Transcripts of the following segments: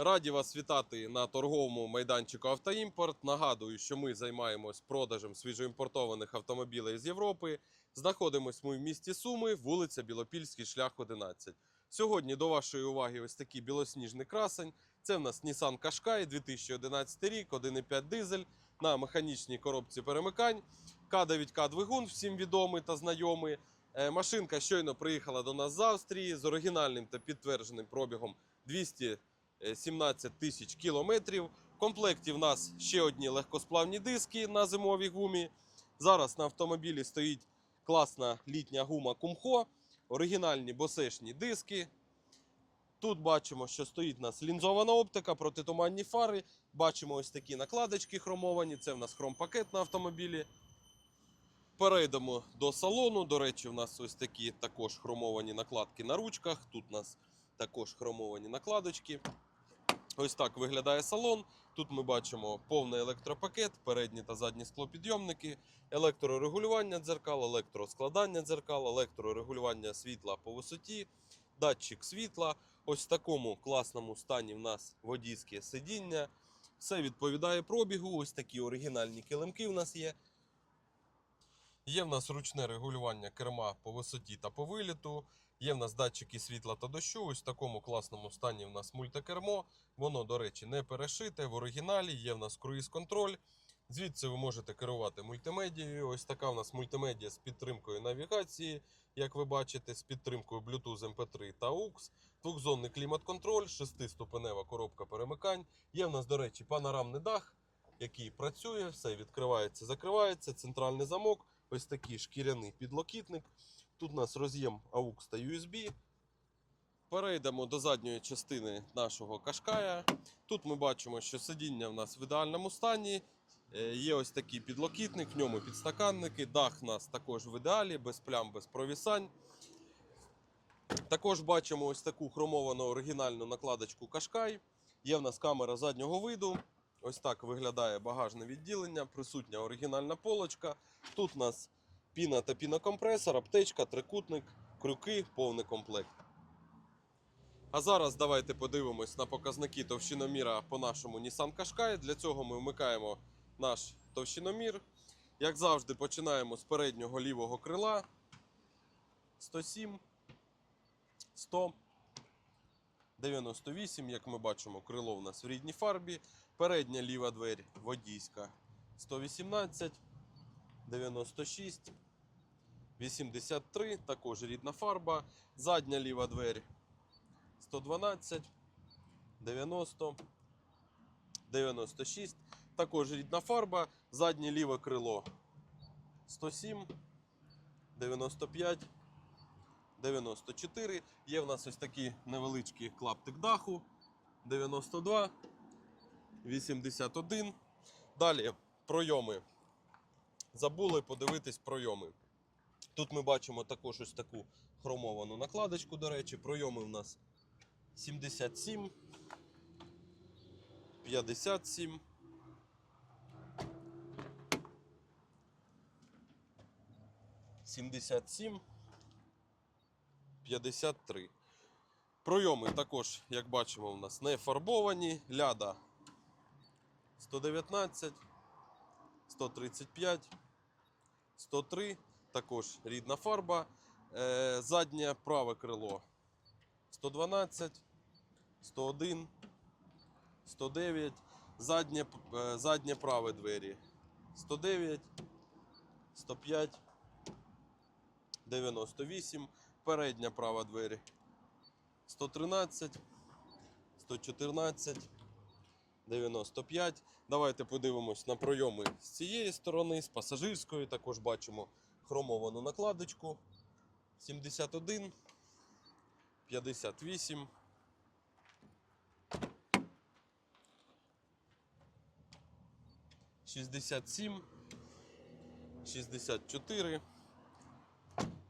Раді вас вітати на торговому майданчику Автоімпорт. Нагадую, що ми займаємось продажем свіжоімпортованих автомобілів з Європи. Знаходимось ми в місті Суми, вулиця Білопільський, шлях 11. Сьогодні до вашої уваги ось такий білосніжний красень. Це в нас Nissan Qashqai 2011 рік, 1,5 дизель на механічній коробці перемикань. К9К двигун, всім відомий та знайомий. Е, Машинка щойно приїхала до нас з Австрії з оригінальним та підтвердженим пробігом 217 тисяч кілометрів. В комплекті в нас ще одні легкосплавні диски на зимовій гумі. Зараз на автомобілі стоїть класна літня гума Кумхо, оригінальні босешні диски. Тут бачимо, що стоїть у нас лінзована оптика, протитуманні фари. Бачимо ось такі накладочки хромовані. Це в нас хромпакет на автомобілі. Перейдемо до салону. До речі, у нас ось такі також хромовані накладки на ручках. Тут у нас також хромовані накладочки. Ось так виглядає салон. Тут ми бачимо повний електропакет, передні та задні склопідйомники, електрорегулювання дзеркал, електроскладання дзеркал, електрорегулювання світла по висоті, датчик світла. Ось в такому класному стані в нас водійське сидіння. Все відповідає пробігу. Ось такі оригінальні килимки в нас є. Є в нас ручне регулювання керма по висоті та по виліту. Є в нас датчики світла та дощу. Ось в такому класному стані в нас мультикермо. Воно, до речі, не перешите в оригіналі. Є в нас круїз-контроль. Звідси ви можете керувати мультимедією. Ось така в нас мультимедіа з підтримкою навігації, як ви бачите, з підтримкою Bluetooth MP3 та AUX. Двохзонний клімат-контроль, шестиступенева коробка перемикань. Є в нас, до речі, панорамний дах, який працює, все відкривається, закривається, центральний замок. Ось такий шкіряний підлокітник. Тут у нас роз'єм AUX та USB. Перейдемо до задньої частини нашого кашкая. Тут ми бачимо, що сидіння в нас в ідеальному стані. Е, Є ось такий підлокітник, в ньому підстаканники. Дах у нас також в ідеалі, без плям, без провісань. Також бачимо ось таку хромовану оригінальну накладочку Кашкай. Є в нас камера заднього виду. Ось так виглядає багажне відділення, присутня оригінальна полочка. Тут у нас піна та пінокомпресор, аптечка, трикутник, крюки, повний комплект. А зараз давайте подивимось на показники товщиноміра по нашому Nissan Qashqai. Для цього ми вмикаємо наш товщиномір. Як завжди, починаємо з переднього лівого крила. 107, 100, 98, як ми бачимо, крило у нас в рідній фарбі. Передня ліва двері водійська 118, 96, 83, також рідна фарба. Задня ліва двері 112, 90, 96, також рідна фарба. Заднє ліве крило 107, 95, 94. Є в нас ось такий невеличкий клаптик даху 92. 81. Далі пройоми. Забули подивитись пройоми. Тут ми бачимо також ось таку хромовану накладочку, до речі, пройоми в нас 77, 57. Сімдесят сім, п'ятдесят три. Пройоми також, як бачимо, у нас не фарбовані. Ляда 119, 135, 103, також рідна фарба. Е, заднє праве крило 112, 101, 109, заднє, е, заднє праве двері 109, 105, 98, передня права двері 113, 114, 95. Давайте подивимось на пройоми з цієї сторони, з пасажирської. Також бачимо хромовану накладочку. 71, 58. Шістдесят сім, шістдесят чотири.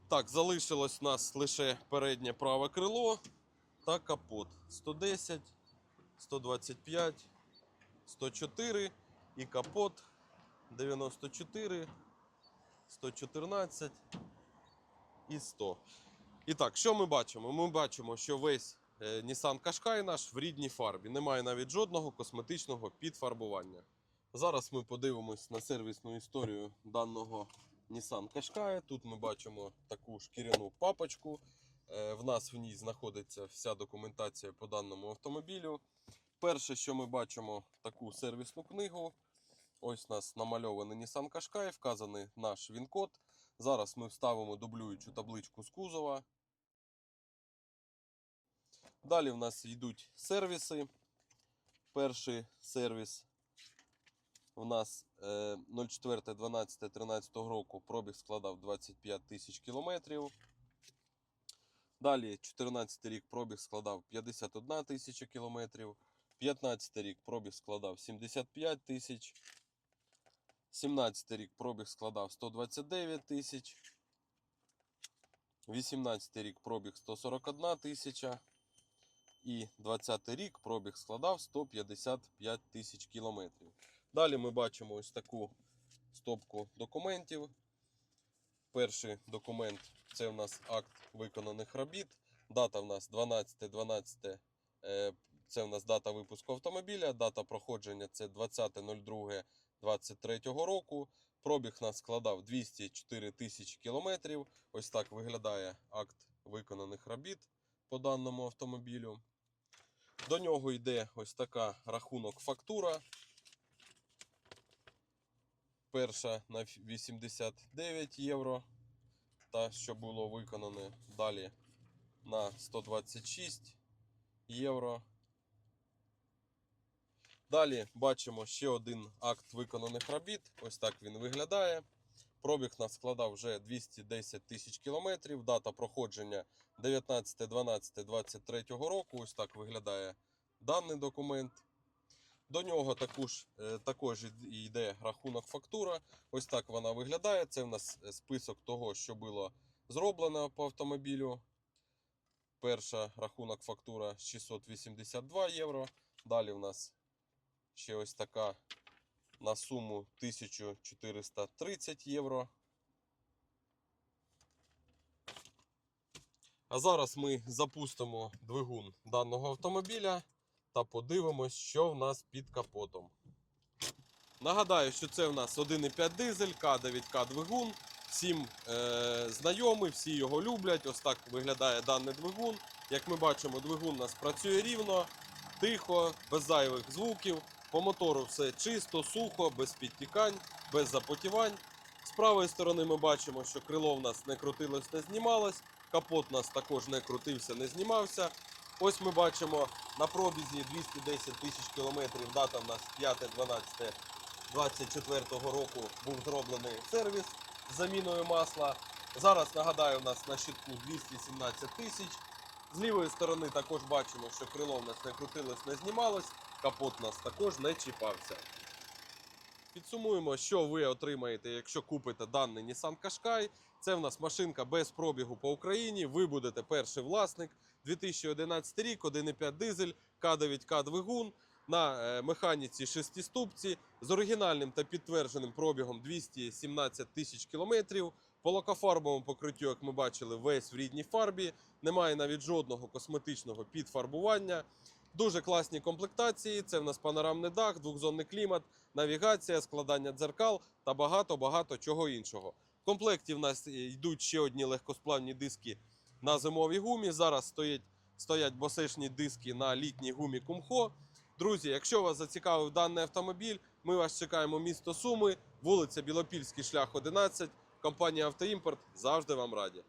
Так, залишилось у нас лише переднє праве крило та капот. 110, 125, 104 і капот 94, 114 і 100. І так, що ми бачимо? Ми бачимо, що весь е, Nissan Qashqai наш в рідній фарбі. Немає навіть жодного косметичного підфарбування. Зараз ми подивимось на сервісну історію даного Nissan Qashqai. Тут ми бачимо таку шкіряну папочку. Е, В нас в ній знаходиться вся документація по даному автомобілю. Перше, що ми бачимо, таку сервісну книгу. Ось у нас намальований Nissan Qashqai, вказаний наш він-код. Зараз ми вставимо дублюючу табличку з кузова. Далі в нас йдуть сервіси. Перший сервіс в нас е, 04.12.13 року пробіг складав 25 тисяч кілометрів. Далі 14 рік пробіг складав 51 тисяча кілометрів. 15 рік пробіг складав 75 тисяч. 17 рік пробіг складав 129 тисяч. 18 рік пробіг 141 тисяча. І 20 рік пробіг складав 155 тисяч кілометрів. Далі ми бачимо ось таку стопку документів. Перший документ це у нас акт виконаних робіт. Дата в нас 12.12. е, Це у нас дата випуску автомобіля. Дата проходження це 20.02.23 року. Пробіг нас складав 204 тисячі кілометрів. Ось так виглядає акт виконаних робіт по даному автомобілю. До нього йде ось така рахунок фактура. Перша на 89 євро. Та, що було виконане далі на 126 євро. Далі бачимо ще один акт виконаних робіт. Ось так він виглядає. Пробіг нас складав вже 210 тисяч кілометрів. Дата проходження 19.12.23 року. Ось так виглядає даний документ. До нього також, е, також йде рахунок фактура. Ось так вона виглядає. Це в нас е, список того, що було зроблено по автомобілю. Перша рахунок фактура 682 євро. Далі в нас ще ось така на суму 1430 євро. А зараз ми запустимо двигун даного автомобіля та подивимось, що в нас під капотом. Нагадаю, що це в нас 1,5 дизель, К9К двигун. Всім е, знайомий, всі його люблять. Ось так виглядає даний двигун. Як ми бачимо, двигун у нас працює рівно, тихо, без зайвих звуків. По мотору все чисто, сухо, без підтікань, без запотівань. З правої сторони ми бачимо, що крило в нас не крутилось, не знімалось. Капот у нас також не крутився, не знімався. Ось ми бачимо на пробізі 210 тисяч кілометрів. Дата в нас 5.12.24 року був зроблений сервіс з заміною масла. Зараз нагадаю, у нас на щитку 217 тисяч. З лівої сторони також бачимо, що крило в нас не крутилось, не знімалось, капот у нас також не чіпався. Підсумуємо, що ви отримаєте, якщо купите даний Nissan Qashqai. Це в нас машинка без пробігу по Україні. Ви будете перший власник. 2011 рік, 1,5 дизель, К9К двигун на е, механіці 6 ступці з оригінальним та підтвердженим пробігом 217 тисяч кілометрів. По лакофарбовому покриттю, як ми бачили, весь в рідній фарбі. Немає навіть жодного косметичного підфарбування. Дуже класні комплектації. Це в нас панорамний дах, двохзонний клімат, навігація, складання дзеркал та багато-багато чого іншого. В комплекті в нас е, йдуть ще одні легкосплавні диски на зимовій гумі. Зараз стоять, стоять босишні диски на літній гумі Кумхо. Друзі, якщо вас зацікавив даний автомобіль, ми вас чекаємо місто Суми, вулиця Білопільський шлях 11. Компанія Автоімпорт завжди вам раді.